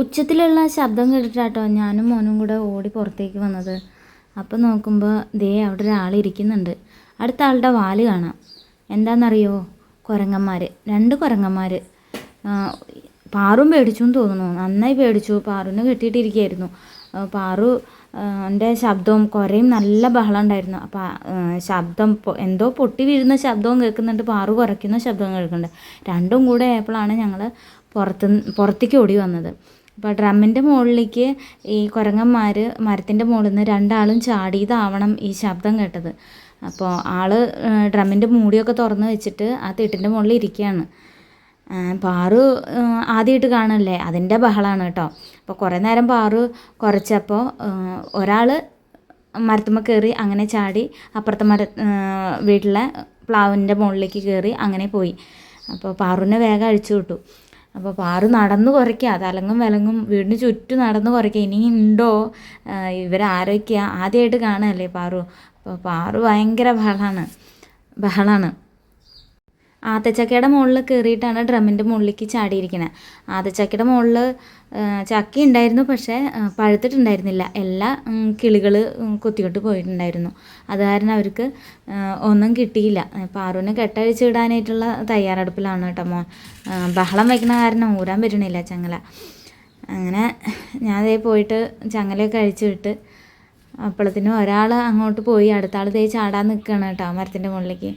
ഉച്ചത്തിലുള്ള ശബ്ദം കേട്ടിട്ടാട്ടോ ഞാനും മോനും കൂടെ ഓടി പുറത്തേക്ക് വന്നത്. അപ്പോൾ നോക്കുമ്പോൾ ദേ അവിടെ ഒരാൾ ഇരിക്കുന്നുണ്ട്. അടുത്ത ആളുടെ വാൽ കാണാം. എന്താണെന്നറിയോ കുരങ്ങന്മാർ രണ്ട് കുരങ്ങന്മാർ പാറും പേടിച്ചു എന്ന് തോന്നുന്നു. നന്നായി പേടിച്ചു. പാറുവിനെ കെട്ടിയിട്ടിരിക്കുകയായിരുന്നു. പാറു എന്റെ ശബ്ദവും കുറേയും നല്ല ബഹളം ഉണ്ടായിരുന്നു. അപ്പോൾ ശബ്ദം എന്തോ പൊട്ടി വീഴുന്ന ശബ്ദവും കേൾക്കുന്നുണ്ട്. പാറു കുറയ്ക്കുന്ന ശബ്ദവും കേൾക്കുന്നുണ്ട്. രണ്ടും കൂടെ ആയപ്പോഴാണ് ഞങ്ങൾ പുറത്ത് പുറത്തേക്ക് ഓടി വന്നത്. അപ്പോൾ ഡ്രമ്മിന്റെ മുകളിലേക്ക് ഈ കുരങ്ങന്മാർ മരത്തിന്റെ മുകളിൽ നിന്ന് രണ്ടാളും ചാടിയതാവണം ഈ ശബ്ദം കേട്ടത്. അപ്പോൾ ആൾ ഡ്രമ്മിന്റെ മൂടിയൊക്കെ തുറന്ന് വെച്ചിട്ട് ആ തിട്ടിന്റെ മുകളിൽ ഇരിക്കുകയാണ് പാറു ആദ്യമായിട്ട് കാണല്ലേ അതിന്റെ ബഹളമാണ് കേട്ടോ. അപ്പോൾ കുറേ നേരം പാറു കുറച്ചപ്പോൾ ഒരാൾ മരത്തുമ്മ കയറി അങ്ങനെ ചാടി അപ്പുറത്തെ മര വീട്ടിലെ പ്ലാവിന്റെ മുകളിലേക്ക് കയറി അങ്ങനെ പോയി. അപ്പോൾ പാറുവിനെ വേഗം അഴിച്ചു വിട്ടു. അപ്പോൾ പാറു നടന്ന് കുറയ്ക്കുക. തലങ്ങും വിലങ്ങും വീടിന് ചുറ്റും നടന്ന് കുറയ്ക്കുക. ഇനി ഉണ്ടോ? ഇവരാരൊക്കെയാണ് ആദ്യമായിട്ട് കാണുകയല്ലേ പാറു? അപ്പോൾ പാറു ഭയങ്കര ബഹളമാണ് ബഹളമാണ് ആത്തച്ചക്കയുടെ മുകളിൽ കയറിയിട്ടാണ് ഡ്രമ്മിന്റെ മുകളിലേക്ക് ചാടിയിരിക്കുന്നത്. ആത്തച്ചക്കയുടെ മുകളിൽ ചക്ക ഉണ്ടായിരുന്നു പക്ഷേ പഴുത്തിട്ടുണ്ടായിരുന്നില്ല. എല്ലാ കിളികൾ കുത്തിക്കൊണ്ട് പോയിട്ടുണ്ടായിരുന്നു. അത് കാരണം അവർക്ക് ഒന്നും കിട്ടിയില്ല. പാറുവിനെ കെട്ടഴിച്ച് ഇടാനായിട്ടുള്ള തയ്യാറെടുപ്പിലാണ് കേട്ടോ മോൻ. ബഹളം വയ്ക്കുന്ന കാരണം ഊരാൻ പറ്റണില്ല ചങ്ങല. അങ്ങനെ ഞാൻ ദേ പോയിട്ട് ചങ്ങലയൊക്കെ അഴിച്ചു വിട്ട് അപ്പോഴത്തേനും ഒരാൾ അങ്ങോട്ട് പോയി. അടുത്ത ആൾ ദേ ചാടാൻ നിൽക്കുകയാണ് കേട്ടോ മരത്തിന്റെ മുകളിലേക്ക്.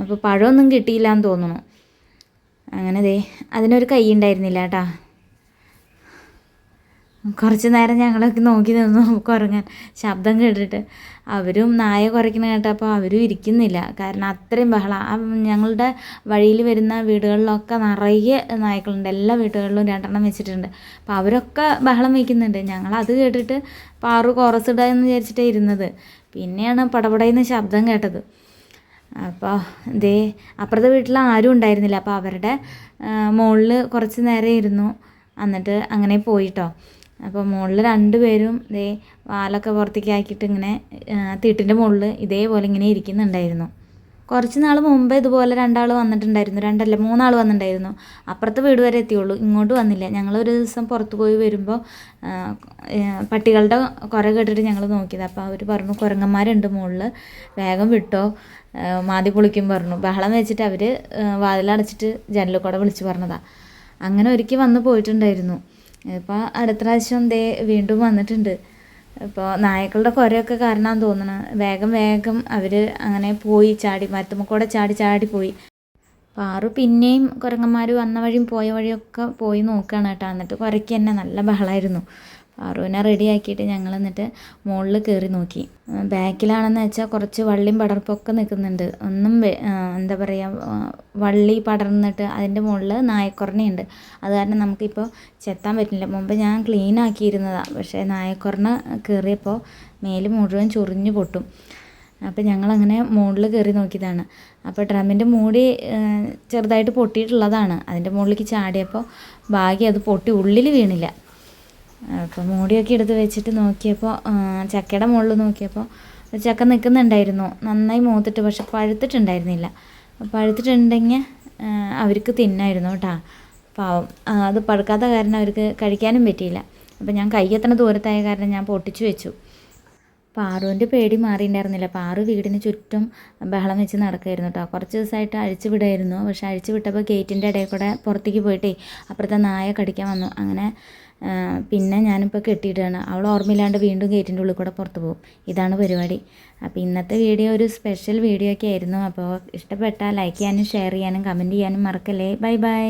അപ്പോൾ പഴമൊന്നും കിട്ടിയില്ല എന്ന് തോന്നുന്നു. അങ്ങനെ ദേ അതിനൊരു കൈ ഉണ്ടായിരുന്നില്ല കേട്ടാ കുറച്ച് നേരം ഞങ്ങളൊക്കെ നോക്കി നിന്നു കുരങ്ങൻ ശബ്ദം കേട്ടിട്ട്. അവരും നായ കുറയ്ക്കുന്ന കേട്ടപ്പോൾ അവരും ഇരിക്കുന്നില്ല. കാരണം അത്രയും ബഹളം. ഞങ്ങളുടെ വഴിയിൽ വരുന്ന വീടുകളിലൊക്കെ നിറയെ നായ്ക്കളുണ്ട്. എല്ലാ വീടുകളിലും രണ്ടെണ്ണം വെച്ചിട്ടുണ്ട്. അപ്പോൾ അവരൊക്കെ ബഹളം വയ്ക്കുന്നുണ്ട് ഞങ്ങൾ അത് കേട്ടിട്ട് പാറു കുറസ് എന്ന് വിചാരിച്ചിട്ടേ ഇരുന്നത്. പിന്നെയാണ് പടപടയുന്ന ശബ്ദം കേട്ടത്. അപ്പോൾ ദേ അപ്പുറത്തെ വീട്ടിൽ ആരും ഉണ്ടായിരുന്നില്ല. അപ്പോൾ അവരുടെ മുകളിൽ കുറച്ച് നേരം ഇരുന്നു. എന്നിട്ട് അങ്ങനെ പോയിട്ടോ. അപ്പോൾ മുകളിൽ രണ്ടുപേരും ദേ വാലൊക്കെ പുറത്തേക്ക് ആക്കിയിട്ട് ഇങ്ങനെ തീട്ടിന്റെ മുകളിൽ ഇതേപോലെ ഇങ്ങനെ ഇരിക്കുന്നുണ്ടായിരുന്നു. കുറച്ച് നാൾ മുമ്പ് ഇതുപോലെ രണ്ടാൾ വന്നിട്ടുണ്ടായിരുന്നു. രണ്ടല്ല മൂന്നാൾ വന്നിട്ടുണ്ടായിരുന്നു. അപ്പുറത്തെ വീട് വരെ എത്തിയുള്ളൂ. ഇങ്ങോട്ട് വന്നില്ല. ഞങ്ങൾ ഒരു ദിവസം പുറത്ത് പോയി വരുമ്പോൾ പട്ടികളുടെ കുര കേട്ടിട്ട് ഞങ്ങൾ നോക്കിയത്. അപ്പോൾ അവർ പറഞ്ഞു കുരങ്ങന്മാരുണ്ട് മുകളിൽ വേഗം വിട്ടോ. മാതി പൊളിക്കും പറഞ്ഞു. ബഹളം വെച്ചിട്ട് അവർ വാതിലടച്ചിട്ട് ജനലിൽ കൂടെ വിളിച്ച് പറഞ്ഞതാണ് അങ്ങനെ ഒരിക്കൽ വന്ന് പോയിട്ടുണ്ടായിരുന്നു. ഇപ്പോൾ അടുത്ത പ്രാവശ്യം ദേ വീണ്ടും വന്നിട്ടുണ്ട്. ഇപ്പോൾ നായ്ക്കളുടെ കുരയൊക്കെ കാരണമാണെന്ന് തോന്നുന്നു വേഗം വേഗം അവർ അങ്ങനെ പോയി ചാടി മരത്തുമ്മക്കൂടെ ചാടി ചാടി പോയി. പാറു പിന്നെയും കുരങ്ങന്മാർ വന്ന വഴിയും പോയ വഴിയൊക്കെ പോയി നോക്കുകയാണ് കേട്ടോ. എന്നിട്ട് കുരയ്ക്ക് തന്നെ നല്ല ബഹളമായിരുന്നു പാറുവിനെ റെഡിയാക്കിയിട്ട് ഞങ്ങൾ എന്നിട്ട് മുകളിൽ കയറി നോക്കി. ബാക്കിലാണെന്ന് വെച്ചാൽ കുറച്ച് വള്ളിയും പടർപ്പൊക്കെ നിൽക്കുന്നുണ്ട്. ഒന്നും എന്താ പറയുക വള്ളി പടർന്നിട്ട് അതിന്റെ മുകളിൽ നായക്കുറണയുണ്ട് അത് കാരണം നമുക്കിപ്പോൾ ചെത്താൻ പറ്റില്ല. മുമ്പ് ഞാൻ ക്ലീൻ ആക്കിയിരുന്നതാണ് പക്ഷേ നായക്കുറന കയറിയപ്പോൾ മേൽ മുഴുവൻ ചൊറിഞ്ഞു പൊട്ടും. അപ്പോൾ ഞങ്ങളങ്ങനെ മുകളിൽ കയറി നോക്കിയതാണ്. അപ്പോൾ ഡ്രമ്മിന്റെ മൂടി ചെറുതായിട്ട് പൊട്ടിയിട്ടുള്ളതാണ്. അതിന്റെ മുകളിലേക്ക് ചാടിയപ്പോൾ ഭാഗ്യം അത് പൊട്ടി ഉള്ളിൽ വീണില്ല. അപ്പോൾ മൂടിയൊക്കെ എടുത്ത് വെച്ചിട്ട് നോക്കിയപ്പോൾ ചക്കയുടെ മുകളിൽ നോക്കിയപ്പോൾ ചക്ക നിൽക്കുന്നുണ്ടായിരുന്നു. നന്നായി മൂത്തിട്ട് പക്ഷെ പഴുത്തിട്ടുണ്ടായിരുന്നില്ല. പഴുത്തിട്ടുണ്ടെങ്കിൽ അവർക്ക് തിന്നായിരുന്നു കേട്ടോ. പാവം. അത് പഴുക്കാത്ത കാരണം അവർക്ക് കഴിക്കാനും പറ്റിയില്ല. അപ്പോൾ ഞാൻ കയ്യെത്തണ ദൂരത്തായ കാരണം ഞാൻ പൊട്ടിച്ചു വെച്ചു. പാറുവിന്റെ പേടി മാറിയിട്ടുണ്ടായിരുന്നില്ല. പാറു വീടിന് ചുറ്റും ബഹളം വെച്ച് നടക്കുമായിരുന്നു കേട്ടോ. കുറച്ച് ദിവസമായിട്ട് അഴിച്ചു വിടായിരുന്നു പക്ഷെ അഴിച്ചു വിട്ടപ്പോൾ ഗേറ്റിന്റെ ഇടയിൽ കൂടെ പുറത്തേക്ക് പോയിട്ടേ അപ്പുറത്തെ നായ കടിക്കാൻ വന്നു. അങ്ങനെ പിന്നെ ഞാനിപ്പോൾ കെട്ടിയിട്ടാണ്. അവൾ ഓർമ്മയില്ലാണ്ട് വീണ്ടും ഗേറ്റിന്റെ ഉള്ളിൽ കൂടെ പുറത്ത് പോകും. ഇതാണ് പരിപാടി. അപ്പോൾ ഇന്നത്തെ വീഡിയോ ഒരു സ്പെഷ്യൽ വീഡിയോ ഒക്കെ ആയിരുന്നു. അപ്പോൾ ഇഷ്ടപ്പെട്ടാൽ ലൈക്ക് ചെയ്യാനും ഷെയർ ചെയ്യാനും കമന്റ് ചെയ്യാനും മറക്കല്ലേ. Bye bye